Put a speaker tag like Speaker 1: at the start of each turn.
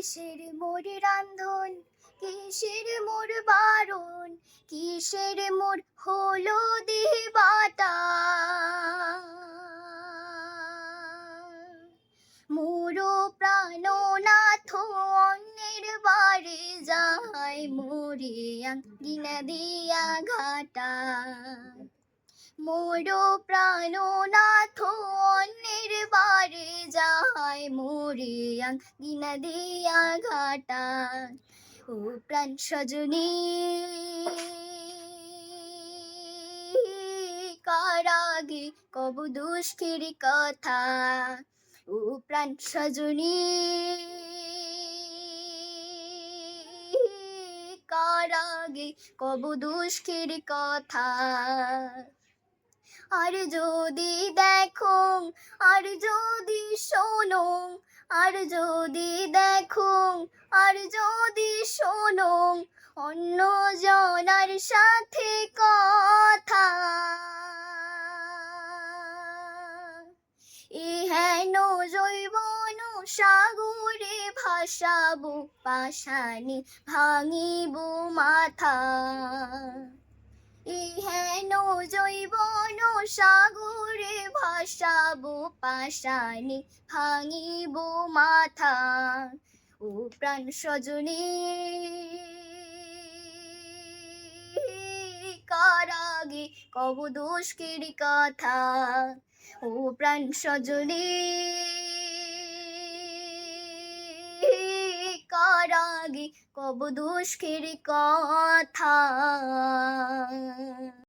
Speaker 1: কিসের মোর রান্ধন? কিসের মোর বারণ? কিসের মোর হলো দেবাটা মোরো প্রাণনাথ অন্যের বাড়ি যায়, মোরে আঙ্গিনা দিয়া ঘাটা। মোর প্রাণনাথ যায় মোরে আঙ্গিনা দিয়া ঘাটা ও প্রাণ সজনী, কারাগে কব দুষ্টের কথা। ও প্রাণ সজনী, কারাগে কব দুষ্টের কথা। আর যদি দেখো আর যদি শোনো আর যদি দেখো আর যদি শোনো অন্য জনার সাথে কথা। ইহেন জৈবন সাগরে ভাসাবো পাশানি ভাঙিব মাথা। ইহেন জৈবন সাগরে ভাসাবো পাশানি ভাঙিব মাথা। ও প্রাণ সজনী, কারাগে কব দুষ্কের কথা? ও প্রাণ সজনী কব দুষ্কের কথা।